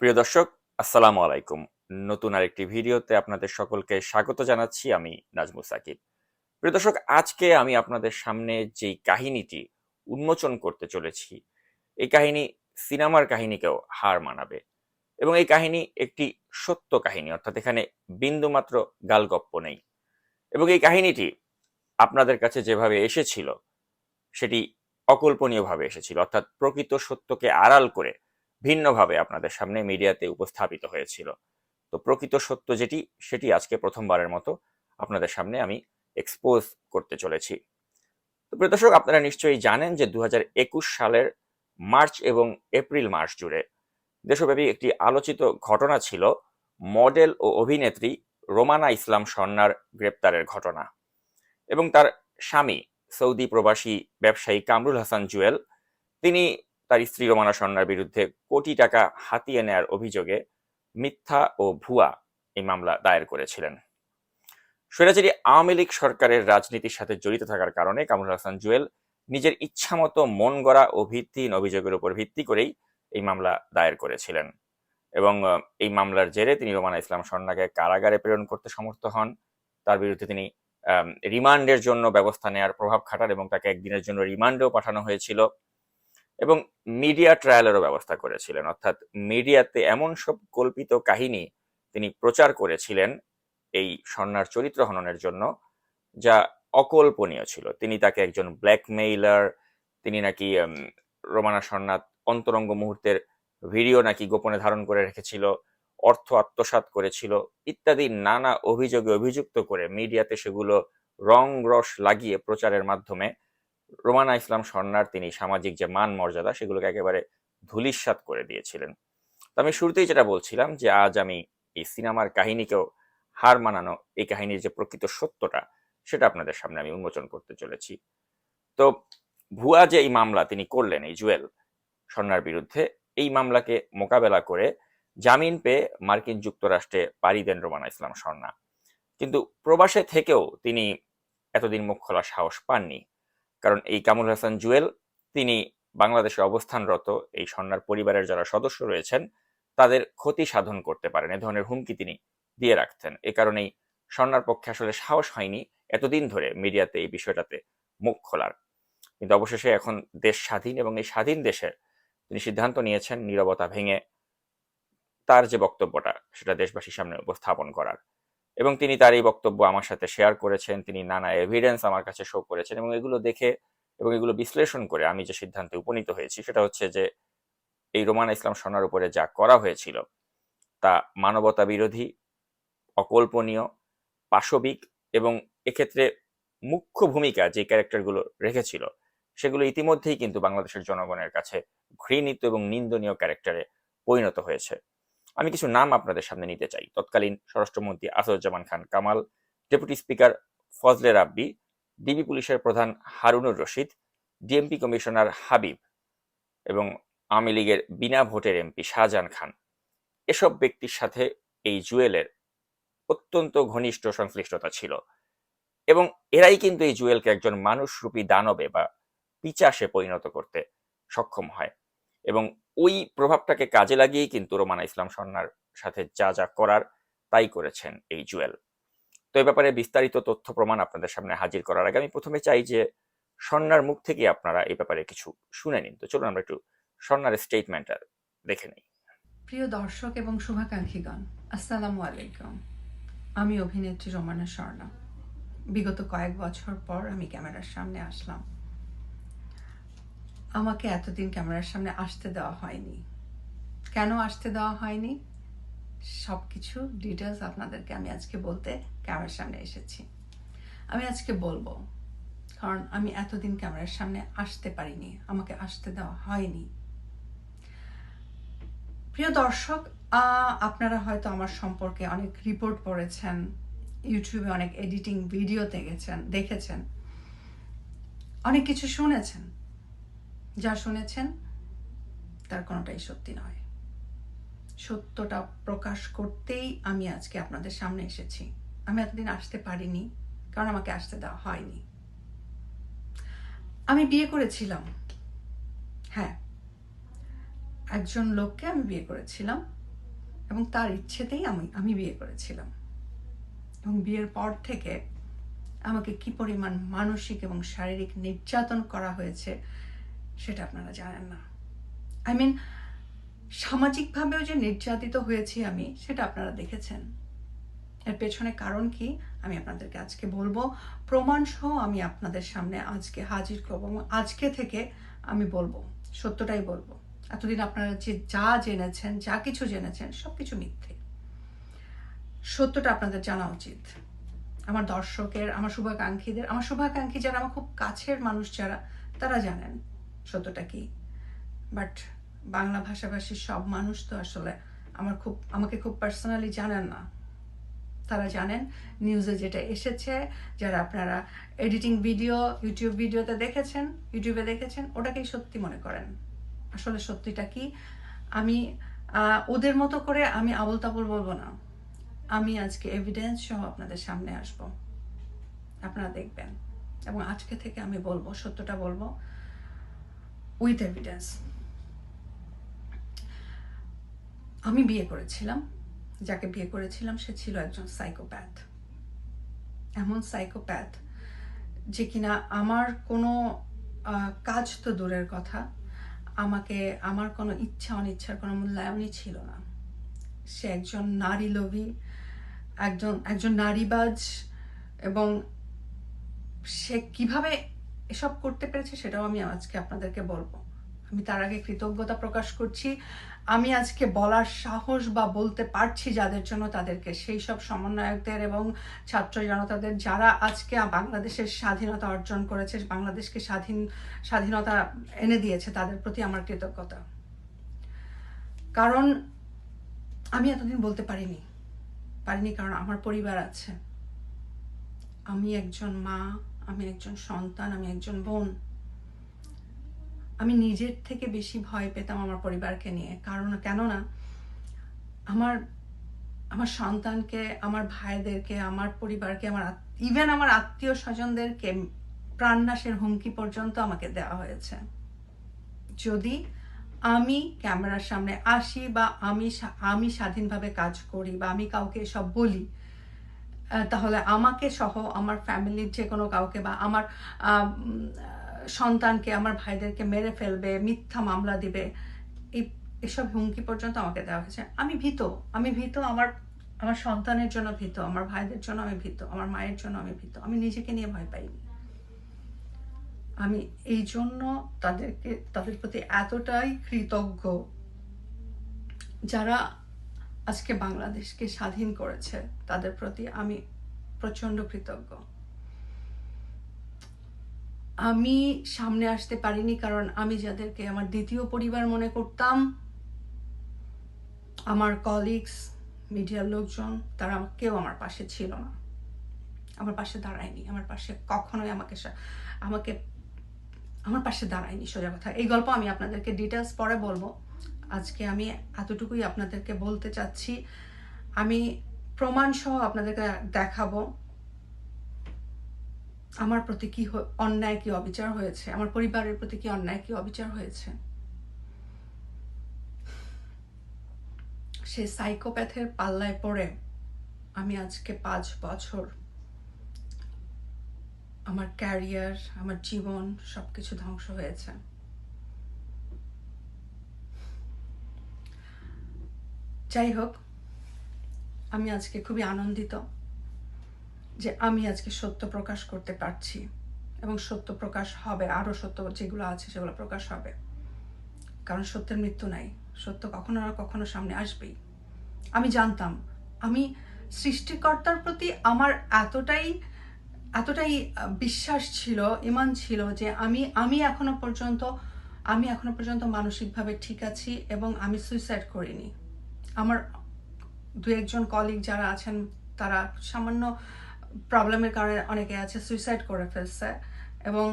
প্রিয় দর্শক, আসসালামু আলাইকুম। নতুন আরেকটি ভিডিওতে আপনাদের সকলকে স্বাগত জানাচ্ছি আমি নাজমুল সাকিব। প্রিয় দর্শক, আজকে আমি আপনাদের সামনে যেই কাহিনীটি উন্মোচন করতে চলেছি, এই কাহিনী সিনেমার কাহিনীকেও হার মানাবে এবং এই কাহিনী একটি সত্য কাহিনী, অর্থাৎ এখানে বিন্দুমাত্র গালগপ্প নেই। এবং এই কাহিনীটি আপনাদের কাছে যেভাবে এসেছিল, সেটি অকল্পনীয়ভাবে এসেছিল, অর্থাৎ প্রকৃত সত্যকে আড়াল করে ভিন্নভাবে আপনাদের সামনে মিডিয়াতে উপস্থাপিত হয়েছিল। তো প্রকৃত সত্য যেটি, সেটি আজকে প্রথমবারের মতো আপনাদের সামনে আমি এক্সপোজ করতে চলেছি। তো প্রিয় দর্শক, আপনারা নিশ্চয়ই জানেন যে দুহাজার একুশ সালের মার্চ এবং এপ্রিল মাস জুড়ে দেশব্যাপী একটি আলোচিত ঘটনা ছিল মডেল ও অভিনেত্রী রোমানা ইসলাম সন্ন্যার গ্রেপ্তারের ঘটনা এবং তার স্বামী সৌদি প্রবাসী ব্যবসায়ী কামরুল হাসান জুয়েল, তিনি তার স্ত্রী রোমানা সন্ন্যার বিরুদ্ধে কোটি টাকা হাতিয়ে নেয়ার অভিযোগে মিথ্যা ও ভুয়া এই মামলা দায়ের করেছিলেন। স্বৈরাচারী আওয়ামী লীগ সরকারের রাজনীতির সাথে জড়িত থাকার কারণে কামরুল হাসান জুয়েল নিজের ইচ্ছামতো মন গড়া ও ভিত্তিহীন অভিযোগের উপর ভিত্তি করেই এই মামলা দায়ের করেছিলেন এবং এই মামলার জেরে তিনি রোমানা ইসলাম সন্নাকে কারাগারে প্রেরণ করতে সমর্থ হন। তার বিরুদ্ধে তিনি রিমান্ডের জন্য ব্যবস্থা নেওয়ার প্রভাব খাটান এবং তাকে একদিনের জন্য রিমান্ডেও পাঠানো হয়েছিল। এবং মিডিয়া ট্রায়ালেরও ব্যবস্থা করেছিলেন। অর্থাৎ মিডিয়াতে এমন সব কল্পিত কাহিনী তিনি প্রচার করেছিলেন এই সন্ন্যার চরিত্র হননের জন্য, যা অকল্পনীয় ছিল। তিনি তাকে একজন ব্ল্যাকমেইলার তিনি নাকি রোমানা সন্ন্যাত অন্তরঙ্গ মুহূর্তের ভিডিও নাকি গোপনে ধারণ করে রেখেছিল, অর্থ আত্মসাৎ করেছিল, ইত্যাদি নানা অভিযোগে অভিযুক্ত করে মিডিয়াতে সেগুলো রং রস লাগিয়ে প্রচারের মাধ্যমে রোমানা ইসলাম স্বর্ণার তিনি সামাজিক যে মান মর্যাদা সেগুলোকে একেবারে ধূলিসাৎ করে দিয়েছিলেন। তো আমি শুরুতেই যেটা বলছিলাম যে, আজ আমি এই সিনেমার কাহিনীকেও হার মানানো, এই কাহিনীর যে প্রকৃত সত্যটা, সেটা আপনাদের সামনে আমি উন্মোচন করতে চলেছি। তো ভুয়া যে এই মামলা তিনি করলেন, এই জুয়েল স্বর্ণার বিরুদ্ধে, এই মামলাকে মোকাবেলা করে জামিন পেয়ে মার্কিন যুক্তরাষ্ট্রে পাড়ি দেন রোমানা ইসলাম স্বর্ণা। কিন্তু প্রবাসে থেকেও তিনি এতদিন মুখ খোলার সাহস পাননি। কারণ এই কামুল হাসান জুয়েল, তিনি বাংলাদেশে অবস্থানরত এই সন্ন্যার পরিবারের যারা সদস্য রয়েছেন, তাদের ক্ষতি সাধন করতে পারেন, এ ধরনের হুমকি তিনি দিয়ে রাখতেন। এ কারণেই সন্ন্যার পক্ষে আসলে সাহস হয়নি এতদিন ধরে মিডিয়াতে এই বিষয়টাতে মুখ খোলার। কিন্তু অবশেষে এখন দেশ স্বাধীন এবং এই স্বাধীন দেশে তিনি সিদ্ধান্ত নিয়েছেন নীরবতা ভেঙে তার যে বক্তব্যটা, সেটা দেশবাসীর সামনে উপস্থাপন করার। এবং তিনি তার এই বক্তব্য আমার সাথে শেয়ার করেছেন। তিনি নানা এভিডেন্স আমার কাছে শো করেছেন এবং এগুলো দেখে এবং এগুলো বিশ্লেষণ করে আমি যে সিদ্ধান্তে উপনীত হয়েছি সেটা হচ্ছে যে, এই রোমান ইসলাম সোনার উপরে যা করা হয়েছিল, তা মানবতা বিরোধী, অকল্পনীয়, পাশবিক এবং এক্ষেত্রে মুখ্য ভূমিকা যে ক্যারেক্টারগুলো রেখেছিল, সেগুলো ইতিমধ্যেই কিন্তু বাংলাদেশের জনগণের কাছে ঘৃণিত এবং নিন্দনীয় ক্যারেক্টারে পরিণত হয়েছে। আমি কিছু নাম আপনাদের সামনে নিতে চাই। তৎকালীন স্বরাষ্ট্রমন্ত্রী Asaduzzaman Khan Kamal, deputy speaker Fazle Rabbi, DB পুলিশের প্রধান হারুনুর রশিদ, ডিএমপি কমিশনার হাবিব এবং আওয়ামী লীগের বিনা ভোটের এমপি শাহজাহান খান। এসব ব্যক্তির সাথে এই জুয়েলের অত্যন্ত ঘনিষ্ঠ সংশ্লিষ্টতা ছিল এবং এরাই কিন্তু এই জুয়েলকে একজন মানুষরূপী দানবে বা পিচাসে পরিণত করতে সক্ষম হয়। এবং ওই প্রভাবটাকে কাজে লাগিয়েই কিন্তু রোমানা ইসলাম সন্ন্যার সাথে যা যা করার তাই করেছেন এই জুয়েল। তো এই ব্যাপারে বিস্তারিত তথ্য প্রমাণ আপনাদের সামনে হাজির করার আগে আমি প্রথমে চাই যে সন্ন্যার মুখ থেকে আপনারা এই ব্যাপারে কিছু শুনে নিন। তো চলুন আমরা একটু সন্ন্যার স্টেটমেন্টটা দেখে নিই। প্রিয় দর্শক এবং শুভাকাঙ্ক্ষীগণ, আসসালামু আলাইকুম। আমি অভিনেত্রী রোমানা স্বর্ণা বিগত কয়েক বছর পর আমি ক্যামেরার সামনে আসলাম। আমাকে এতদিন ক্যামেরার সামনে আসতে দেওয়া হয়নি। কেন আসতে দেওয়া হয়নি? সব কিছু ডিটেলস আপনাদেরকে আমি আজকে বলতে ক্যামেরার সামনে এসেছি। আমি আজকে বলব, কারণ আমি এতদিন ক্যামেরার সামনে আসতে পারিনি, আমাকে আসতে দেওয়া হয়নি। প্রিয় দর্শক আপনারা হয়তো আমার সম্পর্কে অনেক রিপোর্ট পড়েছেন ইউটিউবে অনেক এডিটিং ভিডিও দেখেছেন দেখেছেন, অনেক কিছু শুনেছেন। যা শুনেছেন, তার কোনোটাই সত্যি নয়। সত্যটা প্রকাশ করতেই আমি আজকে আপনাদের সামনে এসেছি। আমি এতদিন আসতে পারিনি, কারণ আমাকে আসতে দেওয়া হয়নি। আমি বিয়ে করেছিলাম। হ্যাঁ একজন লোককে আমি বিয়ে করেছিলাম এবং তার ইচ্ছেতেই আমি আমি বিয়ে করেছিলাম। এবং বিয়ের পর থেকে আমাকে কি পরিমাণ মানসিক এবং শারীরিক নির্যাতন করা হয়েছে সেটা আপনারা জানেন না। আই মিন সামাজিকভাবেও যে নির্যাতিত হয়েছি আমি, সেটা আপনারা দেখেছেন। এর পেছনে কারণ কি? আমি আপনাদেরকে আজকে বলব। প্রমাণ সহ আমি আপনাদের সামনে আজকে হাজির করব এবং আজকে থেকে আমি বলব, সত্যটাই বলব। এতদিন আপনারা যে যা জেনেছেন, যা কিছু জেনেছেন সব কিছু মিথ্যে। সত্যটা আপনাদের জানা উচিত। আমার দর্শকের, আমার শুভাকাঙ্ক্ষীদের, আমার শুভাকাঙ্ক্ষী যারা, আমার খুব কাছের মানুষ যারা, তারা জানেন। সত্যটা কি? বাট বাংলা ভাষাভাষীর সব মানুষ তো আসলে আমার খুব, আমাকে খুব পার্সোনালি জানেন না। তারা জানেন নিউজে যেটা এসেছে, যারা আপনারা এডিটিং ভিডিও ইউটিউব ভিডিওতে দেখেছেন ইউটিউবে দেখেছেন, ওটাকেই সত্যি মনে করেন। আসলে সত্যিটা কি? আমি ওদের মতো করে আমি আবল তাবল বলব না। আমি আজকে এভিডেন্স সহ আপনাদের সামনে আসব। আপনারা দেখবেন। এবং আজকে থেকে আমি বলব, সত্যটা বলব। উইথ এভিডেন্স আমি বিয়ে করেছিলাম, যাকে বিয়ে করেছিলাম সে ছিল একজন সাইকোপ্যাথ এমন সাইকোপ্যাথ যে কিনা আমার কোনো কাজ তো দূরের কথা, আমাকে, আমার কোনো ইচ্ছা অনিচ্ছার কোনো মূল্যায়নই ছিল না। সে একজন নারী লোভী, একজন একজন নারীবাজ এবং সে কীভাবে এসব করতে পেরেছে সেটাও আমি আজকে আপনাদেরকে বলব। আমি তার আগে কৃতজ্ঞতা প্রকাশ করছি। আমি আজকে বলার সাহস বা বলতে পারছি যাদের জন্য তাদেরকে, সেই সব সমন্বয়কদের এবং ছাত্র জনতাদের যারা আজকে বাংলাদেশের স্বাধীনতা অর্জন করেছে, বাংলাদেশকে স্বাধীন, স্বাধীনতা এনে দিয়েছে, তাদের প্রতি আমার কৃতজ্ঞতা। কারণ আমি এতদিন বলতে পারিনি পারিনি কারণ আমার পরিবার আছে। আমি একজন মা আমি একজন সন্তান, আমি একজন বোন। আমি নিজের থেকে বেশি ভয় পেতাম আমার পরিবারকে নিয়ে। কারণ কেননা, আমার আমার সন্তানকে, আমার ভাইদেরকে, আমার পরিবারকে, আমার ইভেন আমার আত্মীয় স্বজনদেরকে প্রাণনাশের হুমকি পর্যন্ত আমাকে দেওয়া হয়েছে। যদি আমি ক্যামেরার সামনে আসি বা আমি আমি স্বাধীনভাবে কাজ করি বা আমি কাউকে এসব বলি তাহলে আমাকে সহ আমার ফ্যামিলির যে কোনো কাউকে বা আমার সন্তানকে, আমার ভাইদেরকে মেরে ফেলবে, মিথ্যা মামলা দিবে, এই, এসব হুমকি পর্যন্ত আমাকে দেওয়া হয়েছে। আমি ভীত আমি ভীত, আমার আমার সন্তানের জন্য ভীত, আমার ভাইদের জন্য আমি ভীত, আমার মায়ের জন্য আমি ভীত, আমি নিজেকে নিয়ে ভয় পাইনি আমি এই জন্য তাদেরকে, তাদের প্রতি এতটাই কৃতজ্ঞ যারা আজকে বাংলাদেশকে স্বাধীন করেছে, তাদের প্রতি আমি প্রচণ্ড কৃতজ্ঞ। আমি সামনে আসতে পারিনি কারণ আমি যাদেরকে আমার দ্বিতীয় পরিবার মনে করতাম, আমার কলিগস মিডিয়ার লোকজন, তারা কেউ আমার পাশে ছিল না। আমার পাশে দাঁড়ায়নি, আমার পাশে কখনোই আমাকে আমাকে আমার পাশে দাঁড়ায়নি সোজা কথা। এই গল্প আমি আপনাদেরকে ডিটেলস পরে বলব। আজকে আমি এতটুকুই আপনাদেরকে বলতে চাচ্ছি। আমি প্রমাণ সহ আপনাদেরকে দেখাবো আমার প্রতি কি অন্যায় কি অবিচার হয়েছে, আমার পরিবারের প্রতি কি অন্যায় কি অবিচার হয়েছে। সে সাইকোপ্যাথের পাল্লায় পড়ে আমি আজকে পাঁচ বছর। আমার ক্যারিয়ার, আমার জীবন সবকিছু ধ্বংস হয়েছে। যাই হোক আমি আজকে খুবই আনন্দিত যে আমি আজকে সত্য প্রকাশ করতে পারছি এবং সত্য প্রকাশ হবে আরও সত্য যেগুলো আছে সেগুলো প্রকাশ হবে। কারণ সত্যের মৃত্যু নাই, সত্য কখনো না কখনো সামনে আসবেই। আমি জানতাম, আমি সৃষ্টিকর্তার প্রতি আমার এতটাই এতটাই বিশ্বাস ছিল, ইমান ছিল যে আমি আমি এখনও পর্যন্ত, আমি এখনও পর্যন্ত মানসিকভাবে ঠিক আছি এবং আমি সুইসাইড করিনি। আমার দু একজন কলিগ যারা আছেন, তারা সামান্য প্রবলেমের কারণে অনেকে আছে সুইসাইড করে ফেলছে এবং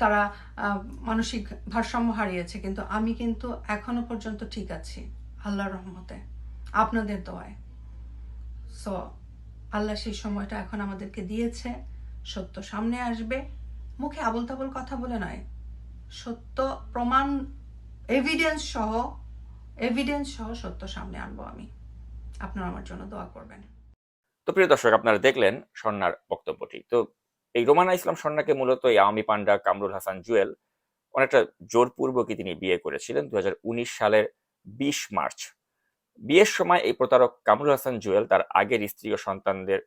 তারা মানসিক ভারসাম্য হারিয়েছে। কিন্তু আমি কিন্তু এখনও পর্যন্ত ঠিক আছি, আল্লাহর রহমতে, আপনাদের দোয়ায়। সো আল্লাহ সেই সময়টা এখন আমাদেরকে দিয়েছে, সত্য সামনে আসবে। মুখে আবল তাবল কথা বলে নয়, সত্য প্রমাণ এভিডেন্স সহ এভিডেন্স সহ সত্য সামনে আনব আমি। আপনারা আমার জন্য দোয়া করবেন। তো প্রিয় দর্শক, আপনারা দেখলেন স্বর্ণার বক্তব্যটি। তো এই রোমানা ইসলাম স্বর্ণাকে মূলত এই আওয়ামী পান্ডা কামরুল হাসান জুয়েল অনেকটা জোরপূর্বকই তিনি বিয়ে করেছিলেন দু সালের বিশ মার্চ। বিয়ের সময় এই প্রতারক কামরুল হাসান জুয়েল তার আগের স্ত্রী ও সন্তানদের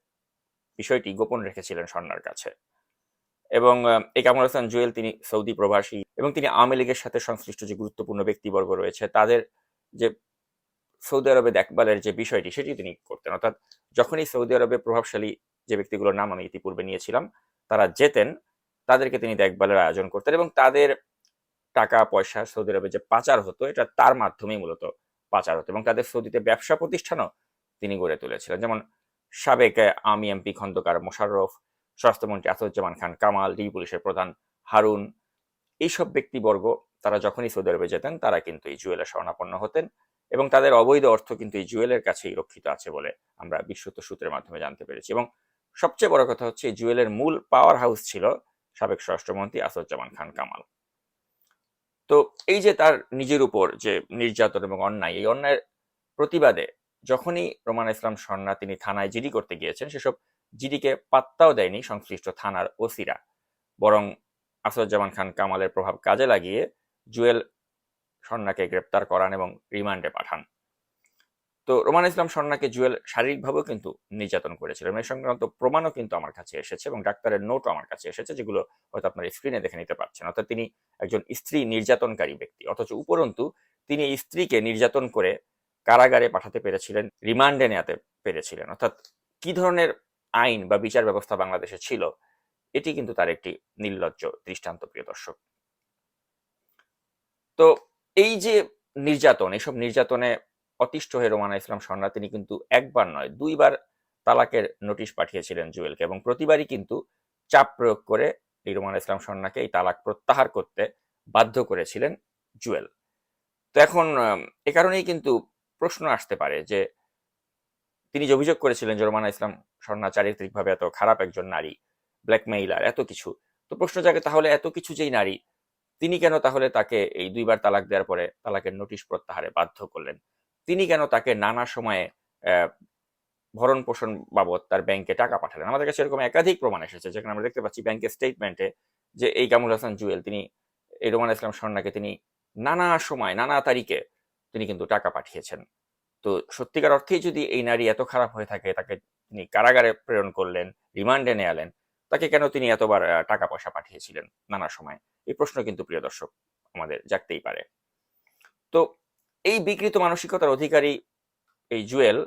বিষয়টি গোপন রেখেছিলেন স্বর্ণার কাছে। এবং এই কামরুল হাসান জুয়েল তিনি সৌদি প্রবাসী এবং তিনি আওয়ামী লীগের সাথে সংশ্লিষ্ট যে গুরুত্বপূর্ণ ব্যক্তিবর্গ রয়েছে, তাদের যে সৌদি আরবে দেখভালের যে বিষয়টি সেটি তিনি করতেন। অর্থাৎ যখনই সৌদি আরবে প্রভাবশালী যে ব্যক্তিগুলোর নাম আমি ইতিপূর্বে নিয়েছিলাম, তারা যেতেন, তাদেরকে তিনি দেখভালের আয়োজন করতেন এবং তাদের টাকা, পয়সা সৌদি আরবে যে পাচার হতো, এটা তার মাধ্যমেই মূলত পাচার হতো এবং তাদের সৌদিতে ব্যবসা প্রতিষ্ঠানও তিনি গড়ে তুলেছিলেন। যেমন সাবেক আওয়ামী এমপি, খন্দকার মোশাররফ, স্বরাষ্ট্রমন্ত্রী আসাদুজ্জামান খান, কামাল ডি পুলিশের প্রধান হারুন, এইসব ব্যক্তিবর্গ তারা যখনই সৌদি আরবে যেতেন, তারা কিন্তু এই জুয়েলের শরণাপন্ন হতেন এবং তাদের অবৈধ অর্থ কিন্তু এই জুয়েলের কাছেই রক্ষিত আছে বলে আমরা বিশ্বত সূত্রের মাধ্যমে জানতে পেরেছি। এবং সবচেয়ে বড় কথা হচ্ছে, এই জুয়েলের মূল পাওয়ার হাউস ছিল সাবেক স্বরাষ্ট্রমন্ত্রী আসাদুজ্জামান খান কামাল। তো এই যে তার নিজের উপর যে নির্যাতন এবং অন্যায়, এই অন্যায়ের প্রতিবাদে যখনই রোমান ইসলাম স্বর্ণা তিনি থানায় জিডি করতে গিয়েছেন, সেসব জিডিকে পাত্তাও দেয়নি সংশ্লিষ্ট থানার ওসিরা। বরং আসাদুজ্জামান খান কামালের প্রভাব কাজে লাগিয়ে জুয়েল স্বর্ণাকে গ্রেপ্তার করান এবং রিমান্ডে পাঠান। তো রোমান ইসলাম স্বর্ণাকে জুয়েল শারীরিকভাবেও কিন্তু নির্যাতন করেছিল এবং এই সংক্রান্ত প্রমাণও কিন্তু আমার কাছে এসেছে এবং ডাক্তারের নোটও আমার কাছে এসেছে যেগুলো হয়তো আপনার স্ক্রিনে দেখে নিতে পারছেন। অর্থাৎ তিনি একজন স্ত্রী নির্যাতনকারী ব্যক্তি, অথচ উপরন্তু তিনি স্ত্রীকে নির্যাতন করে কারাগারে পাঠাতে পেরেছিলেন, রিমান্ডে নেওয়াতে পেরেছিলেন। অর্থাৎ কি ধরনের আইন বা বিচার ব্যবস্থা বাংলাদেশে ছিল, এটি কিন্তু তার একটি নির্লজ্জ দৃষ্টান্ত, প্রিয় দর্শক। তো এই যে নির্যাতন এইসব নির্যাতনে অতিষ্ঠ হয়ে রোমানা ইসলাম স্বর্ণা তিনি কিন্তু একবার নয়, দুইবার তালাকের নোটিশ পাঠিয়েছিলেন জুয়েলকে এবং প্রতিবারই কিন্তু চাপ প্রয়োগ করে এই রোমানা ইসলাম স্বর্ণাকে এই তালাক প্রত্যাহার করতে বাধ্য করেছিলেন জুয়েল। তো এখন এ কারণেই কিন্তু প্রশ্ন আসতে পারে যে, তিনি যে অভিযোগ করেছিলেন যে রোমানা ইসলাম স্বর্ণা চারিত্রিকভাবে এত খারাপ একজন নারী ব্ল্যাকমেইলার এত কিছু, তো প্রশ্ন জাগে তাহলে এত কিছু যেই নারী তিনি কেন তাহলে তাকে এই দুইবার তালাক দেওয়ার পরে তালাকের নোটিশ প্রত্যাহারে বাধ্য করলেন? তিনি কেন তাকে নানা সময়ে ভরণ পোষণ বাবদ তার ব্যাংকে টাকা পাঠালেন? আমাদের কাছে এরকম একাধিক প্রমাণ এসেছে, যেখানে আমরা দেখতে পাচ্ছি ব্যাংকের স্টেটমেন্টে যে এই কামুল হাসান জুয়েল তিনি, এই রোমান ইসলাম স্বর্ণাকে তিনি নানা সময়, নানা তারিখে তিনি কিন্তু টাকা পাঠিয়েছেন। তো সত্যিকার অর্থেই যদি এই নারী এত খারাপ হয়ে থাকে, তাকে তিনি কারাগারে প্রেরণ করলেন, রিমান্ডে নেয়ালেন তাকে কেন তিনি এতবার টাকা পয়সা পাঠিয়েছিলেন নানা সময়? এই প্রশ্ন কিন্তু প্রিয় দর্শক আমাদের জাগতেই পারে। তো এই বিকৃত মানসিকতার অধিকারী এই জুয়েল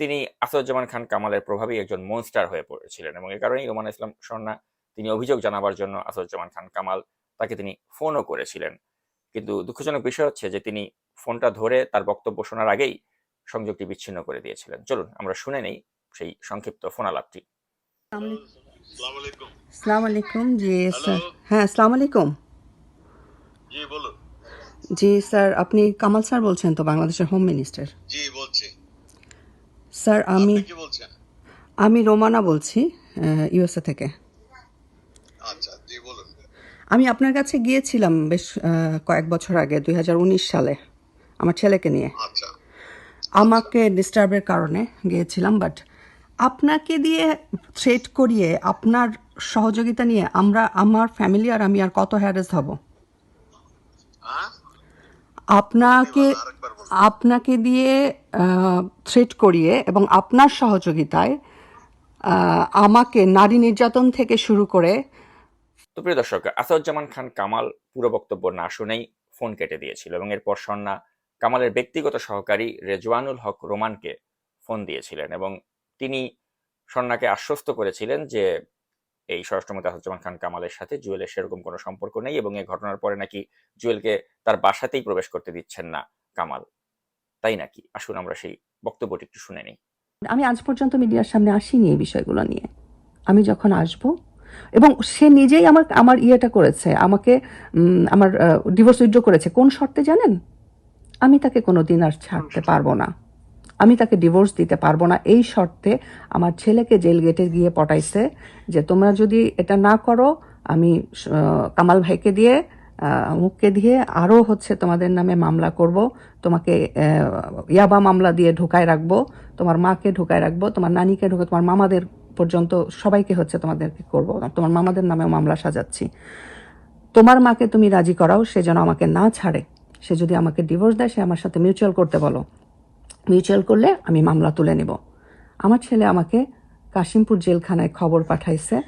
তিনি আসাদুজ্জামান খান কামালের প্রভাবেই একজন মনস্টার হয়ে পড়েছিলেন এবং এই কারণেই রোমান ইসলাম স্বর্ণা তিনি অভিযোগ জানাবার জন্য আসাদুজ্জামান খান কামাল তাকে তিনি ফোনও করেছিলেন। কিন্তু দুঃখজনক বিষয় হচ্ছে যে তিনি ফোনটা ধরে তার বক্তব্য শোনার আগেই সংযোগটি বিচ্ছিন্ন করে দিয়েছিলেন। চলুন আমরা শুনে নেই সেই সংক্ষিপ্ত ফোন আলাপটি সালাম আলাইকুম। জি স্যার। হ্যাঁ আসসালামু আলাইকুম। জি স্যার আপনি কামাল স্যার বলছেন তো বাংলাদেশের হোম মিনিস্টার জি বলছি। স্যার আমি আমি রোমানা বলছি ইউএসএ থেকে। আচ্ছা জি বলুন। আমি আপনার কাছে গিয়েছিলাম বেশ কয়েক বছর আগে দুই হাজার উনিশ সালে আমার ছেলেকে নিয়ে। আচ্ছা। আমাকে ডিস্টার্বের কারণে গিয়েছিলাম বাট আপনাকে দিয়ে থ্রেট করিয়ে আপনার সহযোগিতা নিয়ে আমরা, আমার ফ্যামিলি আর আমি আর কত হ্যারেস হব? আপনাকে আপনাকে দিয়ে থ্রেট করিয়ে এবং আপনার সহযোগিতায় আমাকে নারী নির্যাতন থেকে শুরু করে তো প্রিয় দর্শক, আসাদুজ্জামান খান কামাল পুরো বক্তব্য না শুনেই ফোন কেটে দিয়েছিল এবং এরপর সন্না কামালের ব্যক্তিগত সহকারী রেজওয়ানুল হক রোমানকে ফোন দিয়েছিলেন এবং তিনি সন্নাকে আশ্বস্ত করেছিলেন যে এই স্বরাষ্ট্রমন্ত্রী আসাদুজ্জামান খান কামালের সাথে জুয়েলের সেরকম কোনো সম্পর্ক নেই এবং এই ঘটনার পরে নাকি জুয়েলকে তার বাসাতেই প্রবেশ করতে দিচ্ছেন না কামাল। তাই নাকি? আসুন আমরা সেই বক্তব্যটি একটু শুনে নিই। আমি আজ পর্যন্ত মিডিয়ার সামনে আসিনি এই বিষয়গুলো নিয়ে। আমি যখন আসব এবং সে নিজেই আমার আমার ইয়েটা করেছে আমাকে আমার ডিভোর্স উইথড্র করেছে। কোন শর্তে জানেন? আমি তাকে কোনো দিন আর ছাড়তে পারব না। আমি তাকে ডিভোর্স দিতে পারব না। এই শর্তে আমার ছেলেকে জেল গেটে গিয়ে পটাইছে যে, তোমরা যদি এটা না করো, আমি কামাল ভাইকে দিয়ে মুখকে দিয়ে আরও হচ্ছে তোমাদের নামে মামলা করব। তোমাকে ইয়াবা মামলা দিয়ে ঢুকায় রাখব। তোমার মাকে ঢুকায় রাখব। তোমার নানিকে ঢুকে তোমার মামাদের পর্যন্ত সবাইকে হচ্ছে তোমাদেরকে করব। তোমার মামাদের নামেও মামলা সাজাচ্ছি। তোমার মাকে তুমি রাজি করাও, সে যেন আমাকে না ছাড়ে। সে যদি আমাকে ডিভোর্স দেয়, সে আমার সাথে মিউচুয়াল করতে বলো। মিউচুয়াল করলে আমি মামলা তুলে নিব। আমার ছেলে আমাকে কাশিমপুর জেলখানায় খবর পাঠাইছে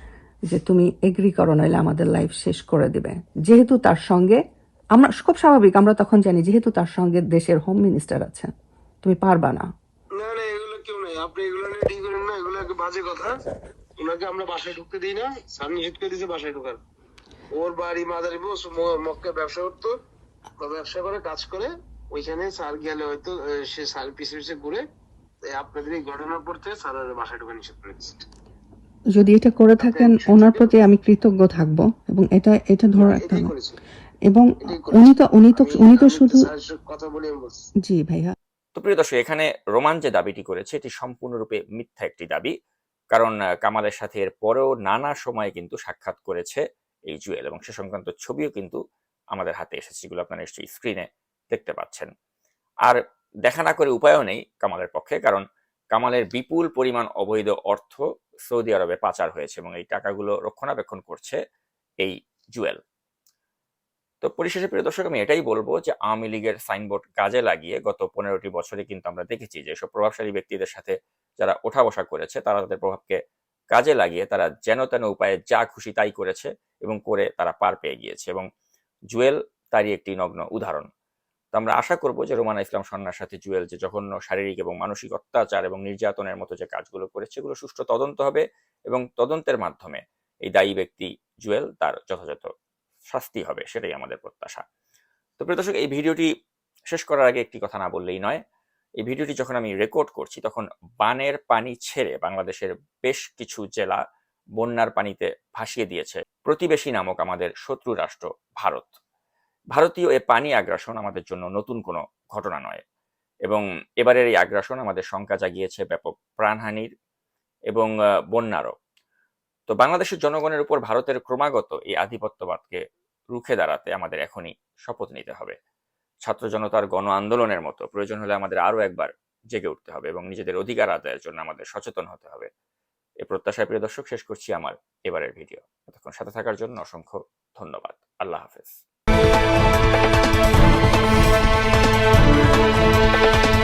যে তুমি এগ্রি করো, নইলে আমাদের লাইফ শেষ করে দিবে। যেহেতু তার সঙ্গে, আমরা, খুব স্বাভাবিক, আমরা তখন জানি যেহেতু তার সঙ্গে দেশের হোম মিনিস্টার আছে। তুমি পারবা না। না না, এগুলো কেউ আপনি এগুলো না বাজে কথা। ওনাকে আমরা বাসায় ঢুকতে দিই ঢোকার। ওর বাড়ি মাদারি বস মক্কে ব্যবসা করতো ব্যবসা করে, কাজ করে। ওইখানে স্যার গেলে হয়তো সে স্যার পিছিয়ে পিছিয়ে ঘুরে আপনাদের এই ঘটনার পর থেকে স্যার আর বাসায় ঢোকা নিষেধ করে দিচ্ছে। যদি এটা করে থাকেন ওনার প্রতি আমি কৃতজ্ঞ থাকব এবং এটা এটা ধরে রাখতে হবে। এবং উনি তো উনি তো উনি তো শুধু কথা বলে আমি জি ভাইয়া। তো প্রিয় দর্শক এখানে রোমান যে দাবিটি করেছে এটি সম্পূর্ণরূপে মিথ্যা একটি দাবি। কারণ কামালের সাথে এর পরেও নানা সময়ে কিন্তু সাক্ষাৎ করেছে এই জুয়েল। এবং সে সংক্রান্ত ছবিও কিন্তু আমাদের হাতে এসেছে যেগুলো আপনারা নিশ্চয়ই স্ক্রিনে দেখতে পাচ্ছেন। আর দেখা না করে উপায়ও নেই কামালের পক্ষে, কারণ কামালের বিপুল পরিমাণ অবৈধ অর্থ সৌদি আরবে পাচার হয়েছে এবং এই টাকাগুলো রক্ষণাবেক্ষণ করছে এই জুয়েল। তো পরিশেষে প্রিয় দর্শক, আমি এটাই বলব যে আওয়ামী লীগের সাইনবোর্ড কাজে লাগিয়ে গত পনেরোটি বছরে কিন্তু আমরা দেখেছি যে সব প্রভাবশালী ব্যক্তিদের সাথে যারা ওঠা বসা করেছে, তারা তাদের প্রভাবকে কাজে লাগিয়ে তারা যেন তেন উপায়ে যা খুশি তাই করেছে এবং করে তারা পার পেয়ে গিয়েছে এবং জুয়েল তারই একটি নগ্ন উদাহরণ। তো আমরা আশা করব যে রোমানা ইসলাম সন্ন্যার সাথে জুয়েল যে জঘন্য শারীরিক এবং মানসিক অত্যাচার এবং নির্যাতনের মতো যে কাজগুলো করেছে, এগুলো সুষ্ঠু তদন্ত হবে এবং তদন্তের মাধ্যমে এই দায়ী ব্যক্তি জুয়েল তার যথাযথ শাস্তি হবে, সেটাই আমাদের প্রত্যাশা। তো প্রিয় দর্শক, এই ভিডিওটি শেষ করার আগে একটি কথা না বললেই নয়, এই ভিডিওটি যখন আমি রেকর্ড করছি, তখন বানের পানি ছেড়ে বাংলাদেশের বেশ কিছু জেলা বন্যার পানিতে ভাসিয়ে দিয়েছে। প্রতিবেশী নামক আমাদের শত্রু রাষ্ট্র ভারত। ভারতীয় এ পানি আগ্রাসন আমাদের জন্য নতুন কোনো ঘটনা নয়। এবং এবারের এই আগ্রাসন আমাদের শঙ্কা জাগিয়েছে ব্যাপক প্রাণহানির এবং বন্যারও। তো বাংলাদেশের জনগণের উপর ভারতের ক্রমাগত এই আধিপত্যবাদকে রুখে দাঁড়াতে আমাদের এখনই শপথ নিতে হবে। ছাত্র জনতার গণ আন্দোলনের মতো প্রয়োজন হলে আমাদের আরও একবার জেগে উঠতে হবে এবং নিজেদের অধিকার আদায়ের জন্য আমাদের সচেতন হতে হবে। এই প্রত্যাশায় প্রিয় দর্শক, শেষ করছি আমার এবারের ভিডিও। এতক্ষণ সাথে থাকার জন্য অসংখ্য ধন্যবাদ। আল্লাহ হাফেজ। Thank you.